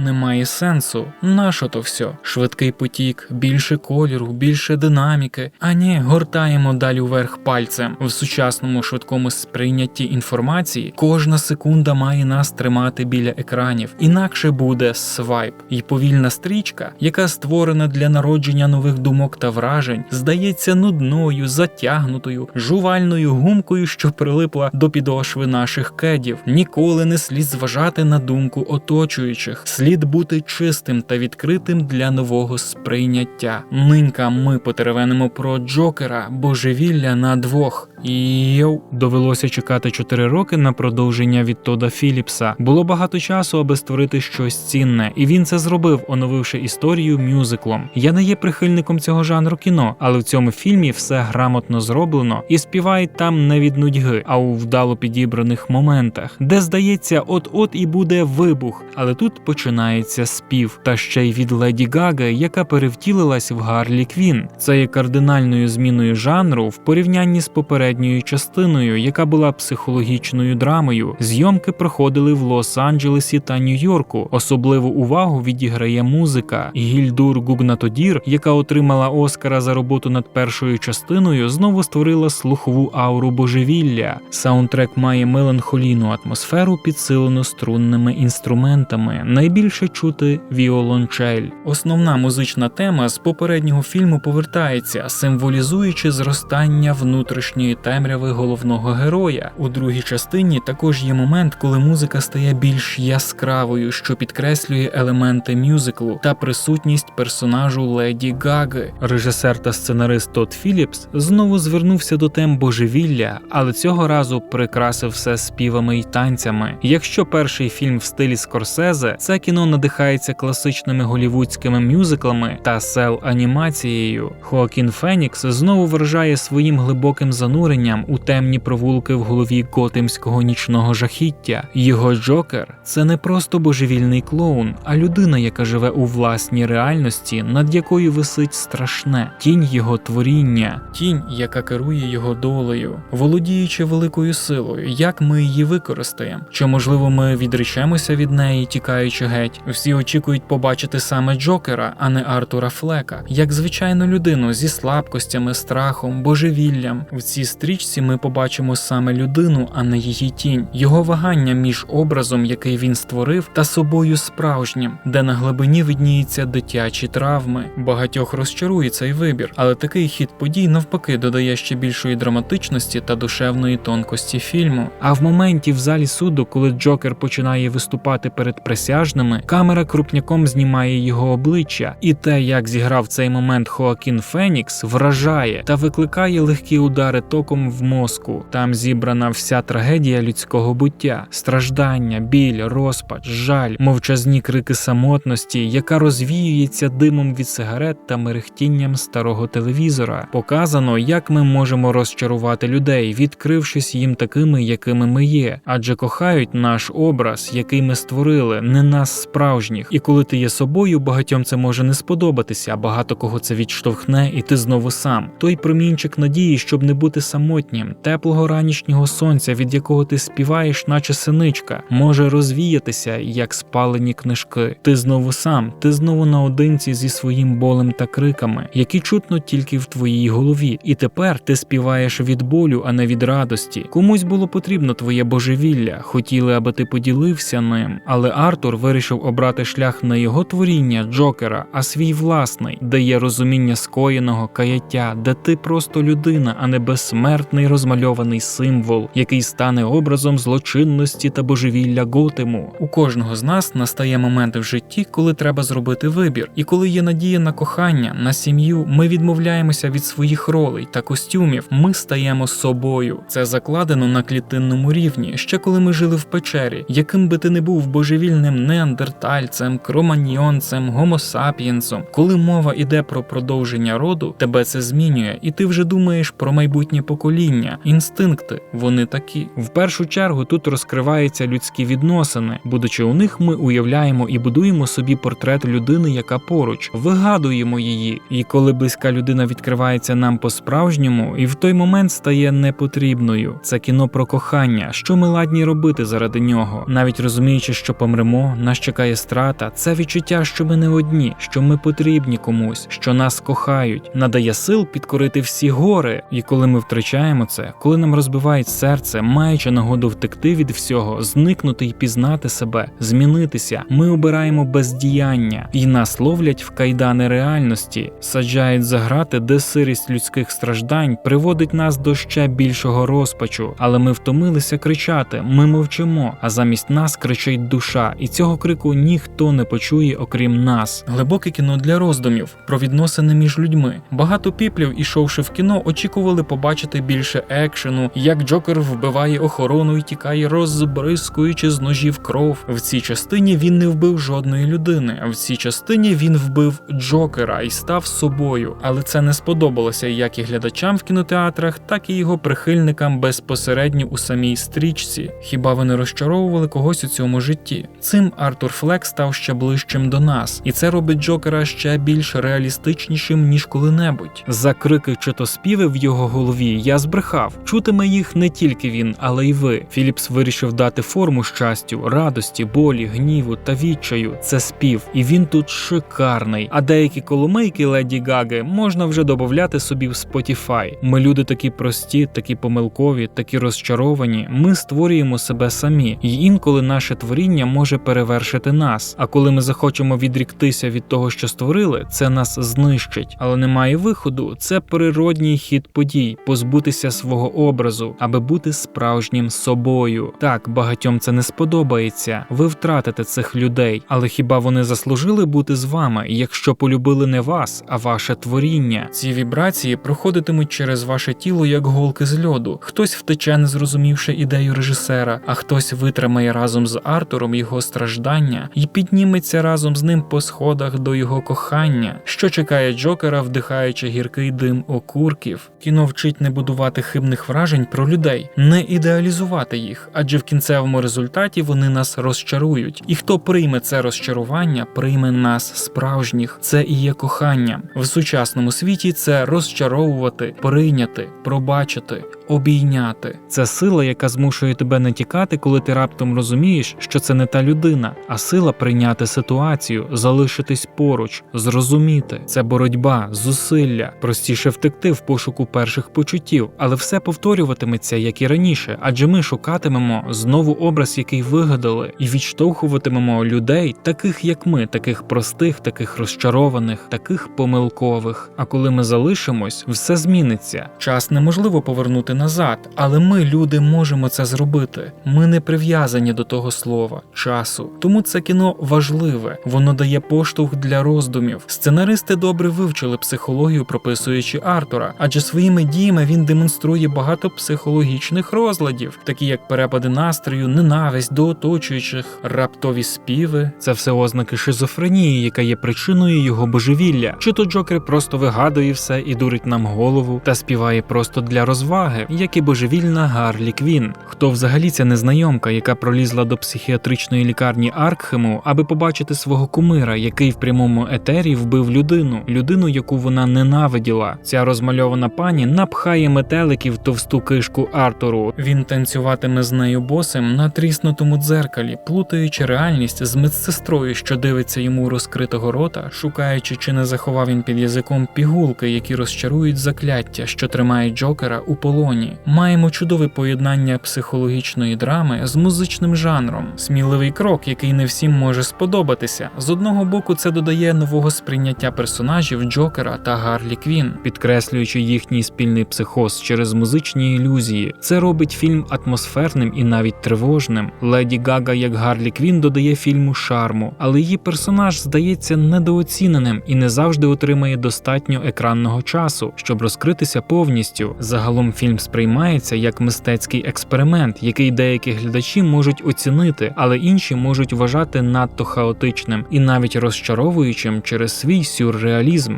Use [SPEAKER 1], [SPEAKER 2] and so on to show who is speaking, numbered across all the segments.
[SPEAKER 1] немає сенсу. Нащо то все? Швидкий потік, більше кольору, більше динаміки. А ні, гортаємо далі вверх пальцем. В сучасному швидкому сприйнятті інформації кожна секунда має нас тримати біля екранів, інакше буде свайп. І повільна стрічка, яка створена для народження нових думок та вражень, здається нудною, затягнутою, жувальною гумкою, що прилипла до підошви наших кедів. Ніколи не слід зважати на думку оточуючих. Слід бути чистим та відкритим для нового сприйняття. Нинька ми потеревенимо про Джокера, божевілля на двох. Йоу, довелося чекати 4 роки на продовження від Тода Філіпса. Було багато часу, аби створити щось цінне, і він це зробив, оновивши історію мюзиклом. Я не є прихильником цього жанру кіно, але в цьому фільмі все грамотно зроблено і співають там не від нудьги, а у вдало підібраних моментах, де здається, от-от і буде вибух. Але тут починається спів, та ще й від Леді Гаги, яка перевтілилась в Гарлі Квін. Це є кардинальною зміною жанру в порівнянні з попередньою частиною, яка була психологічною драмою. Зйомки проходили в Лос-Анджелесі та Нью-Йорку. Особливу увагу відіграє музика. Гільдур Гугнатодір, яка отримала Оскара за роботу над першою частиною, знову створила слухову ауру божевілля. Саундтрек має меланхолійну атмосферу, підсилену струнними інструментами. Найбільше чути віолончель. Основна музична тема з попереднього фільму повертається, символізуючи зростання внутрішньої темряви головного героя. У другій частині також є момент, коли музика стає більш яскравою, що підкреслює елементи мюзиклу та присутність персонажу Леді Гаги. Режисер та сценарист Тодд Філіпс знову звернувся до тем божевілля, але цього разу прикрасив все співами й танцями. Якщо перший фільм в стилі Скорсезе, це кіно надихається класичними голівудськими мюзиклами та сел анімацією. Хоакін Фенікс знову вражає своїм глибоким зануренням у темні провулки в голові готимського нічного жахіття. Його Джокер це не просто божевільний клоун, а людина, яка живе у власній реальності, над якою висить страшне тінь його творіння, тінь, яка керує його долею, володіючи великою силою. Як ми її використаємо? Чи можливо ми відречемося від неї, тікаючи геть? Всі очікують побачити саме Джокера, а не Артура Флека, як звичайну людину зі слабкостями, страхом, божевіллям. В цій стрічці ми побачимо саме людину, а не її тінь, його вагання між образом, який він створив, та собою справжнім, де на глибині видніються дитячі травми. Багатьох розчарує цей вибір, але такий хід подій навпаки додає ще більшої драматичності та душевної тонкості фільму. А в моменті в залі суду, коли Джокер починає виступати перед присяжними, камера крупняком знімає його обличчя, і те, як зіграв цей момент Хоакін Фенікс, вражає та викликає легкі удари током в мозку. Там зібрана вся трагедія людського буття, страждання, біль, розпач, жаль, мовчазні крики самотності, яка розвіюється димом від сигарет та мерехтінням старого телевізора. Показано, як ми можемо розчарувати людей, відкрившись їм такими, якими ми є, адже кохають наш образ, який ми створили, не нас справжніх. І коли ти є собою, багатьом це може не сподобатися, багато кого це відштовхне, і ти знову сам. Той промінчик надії, щоб не бути самотнім, теплого ранішнього сонця, від якого ти співаєш, наче синичка, може розвіятися, як спалені книжки. Ти знову сам, ти знову наодинці зі своїм болем та криками, які чутно тільки в твоїй голові. І тепер ти співаєш від болю, а не від радості. Комусь було потрібно твоє божевілля, хотіли, аби ти поділився ним. Але Артур вирішив обрати шлях не його творіння Джокера, а свій власний, де є розуміння скоєного каяття, де ти просто людина, а не безсмертний розмальований символ, який стане образом злочинності та божевілля Готему. У кожного з нас настає момент в житті, коли треба зробити вибір, і коли є надія на кохання, на сім'ю, ми відмовляємося від своїх ролей та костюмів. Ми стаємо собою. Це закладено на клітинному рівні, ще коли ми жили в печері. Яким би ти не був божевільним неандертальцем, кроманьйонцем, гомосапієнсом, коли мова іде про продовження роду, тебе це змінює, і ти вже думаєш про майбутнє покоління, інстинкти. Вони такі. В першу чергу тут розкриваються людські відносини. Будучи у них, ми уявляємо і будуємо собі портрет людини, яка поруч, вигадуємо її. І коли близька людина відкривається нам по-справжньому, і в той момент стає непотрібною. Це кіно про кохання, що ми ладні робити заради нього, навіть розуміючи, що помремо, нас чекає страта. Це відчуття, що ми не одні, що ми потрібні комусь, що нас кохають, надає сил підкорити всі гори. І коли ми втрачаємо це, коли нам розбивають серце, маючи нагоду втекти від всього, зникнути і пізнати себе, змінитися, ми обираємо бездіяння і нас ловлять в кайдани реальності, саджають за грати, де сирість людських страждань приводить нас до ще більшого розпачу. Але ми втомилися кричати, ми мовчимо, а замість нас кричить душа, і цього крику ніхто не почує, окрім нас. Глибоке кіно для роздумів про відносини між людьми. Багато піплів, ішовши в кіно, очікували побачити більше екшену, як Джокер вбиває охорону і тікає, розбризкуючи з ножів кров. В цій частині він не вбив жодної людини. В цій частині він вбив Джокера і став собою. Але це не сподобалося як і глядачам в кінотеатрах, так і його прихильникам безпосередньо у самій стрічці. Хіба вони розчаровували когось у цьому житті? Цим Артур Флек став ще ближчим до нас, і це робить Джокера ще більш реалістичнішим ніж коли-небудь. За крики чи то співи в його голові я збрехав. Чутиме їх не тільки він, але й ви. Філіпс вирішив дати форму щастю, радості, болі, гніву та відчаю. Це спів, і він тут шикарний. А деякі коломийки Леді Гаги можна вже додати собі в Spotify. Ми люди такі прості, такі помилкові, такі розчаровані. Ми створюємо себе самі, і інколи наше творіння може перевершити нас. А коли ми захочемо відріктися від того, що створили, це нас знищить. Але немає виходу. Це природній хід подій, позбутися свого образу, аби бути справжнім собою. Так, багатьом це не сподобається. Ви втратите цих людей, але хіба вони заслужили бути з вами, якщо полюбили не вас, а ваше творіння? Ці вібрації проходитимуть через ваше тіло як голки з льоду. Хтось втече, не зрозумівши ідею режисера, а хтось витримає разом з Артуром його страждання і підніметься разом з ним по сходах до його кохання, що чекає Джокера, вдихаючи гіркий дим окурків. Кіно вчить не будувати хибних вражень про людей, не ідеалізувати їх, адже в кінцевому результаті вони нас розчарують. І хто прийме це розчарування, прийме нас справжніх. Це і є кохання. В сучасному світі це розчаровувати, прийняти, пробачити, обійняти. Це сила, яка змушує тебе не тікати, коли ти раптом розумієш, що це не та людина, а сила прийняти ситуацію, залишитись поруч, зрозуміти. Це боротьба, зусилля. Простіше втекти в пошуку перших почуттів, але все повторюватиметься, як і раніше, адже ми шукатимемо знову образ, який вигадали, і відштовхуватимемо людей, таких як ми, таких простих, таких розчарованих, таких помилкових. А коли ми залишимось, все зміниться. Час неможливо повернути назад, але ми, люди, можемо це зробити. Ми не прив'язані до того слова, часу. Тому це кіно важливе, воно дає поштовх для роздумів. Сценаристи добре вивчили психологію, прописуючи Артура, адже своїми діями він демонструє багато психологічних розладів, такі як перепади настрою, ненависть до оточуючих, раптові співи. Це все ознаки шизофренії, яка є причиною його божевілля. Чи то Джокер просто вигадує все і дурить нам голову та співає просто для розваги, як і божевільна Гарлі Квін. Хто взагалі ця незнайомка, яка пролізла до психіатричної лікарні Аркхему, аби побачити свого кумира, який в прямому етері вбив людину, людину, яку вона ненавиділа. Ця розмальована пані напхає метеликів товсту кишку Артуру. Він танцюватиме з нею босим на тріснутому дзеркалі, плутаючи реальність з медсестрою, що дивиться йому розкритого рота, шукаючи, чи не заховав він під язиком пігулки, які розчарують закляття, що тримають Джокера у полоні. Маємо чудове поєднання психологічної драми з музичним жанром, сміливий крок, який не всім може сподобатися. З одного боку, це додає нового сприйняття персонажів Джокера та Гарлі Квін, підкреслюючи їхній спільний психоз через музичні ілюзії. Це робить фільм атмосферним і навіть тривожним. Леді Гага як Гарлі Квін додає фільму шарму, але її персонаж здається недооціненим і не завжди отримає достатньо екранного часу, щоб розкритися повністю. Загалом фільм сприймається як мистецький експеримент, який деякі глядачі можуть оцінити, але інші можуть вважати надто хаотичним і навіть розчаровуючим через свій сюрреалізм.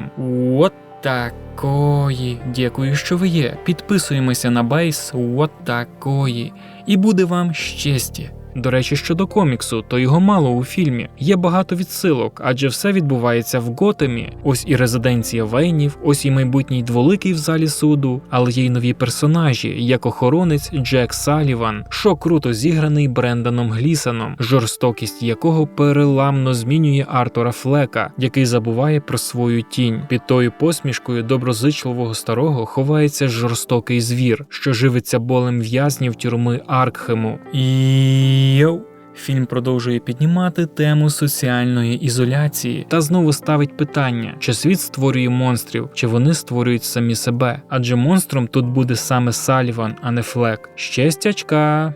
[SPEAKER 1] От такої. Дякую, що ви є. Підписуємося на бейс от такої. І буде вам щастя. До речі, щодо коміксу, то його мало у фільмі. Є багато відсилок, адже все відбувається в Готемі. Ось і резиденція Вейнів, ось і майбутній дволикий в залі суду, але є й нові персонажі, як охоронець Джек Саліван, що круто зіграний Бренданом Глісаном, жорстокість якого переламно змінює Артура Флека, який забуває про свою тінь. Під тою посмішкою доброзичливого старого ховається жорстокий звір, що живиться болем в'язнів тюрми Аркхему. І Йоу! Фільм продовжує піднімати тему соціальної ізоляції та знову ставить питання, чи світ створює монстрів, чи вони створюють самі себе. Адже монстром тут буде саме Саліван, а не Флек. Щастячка!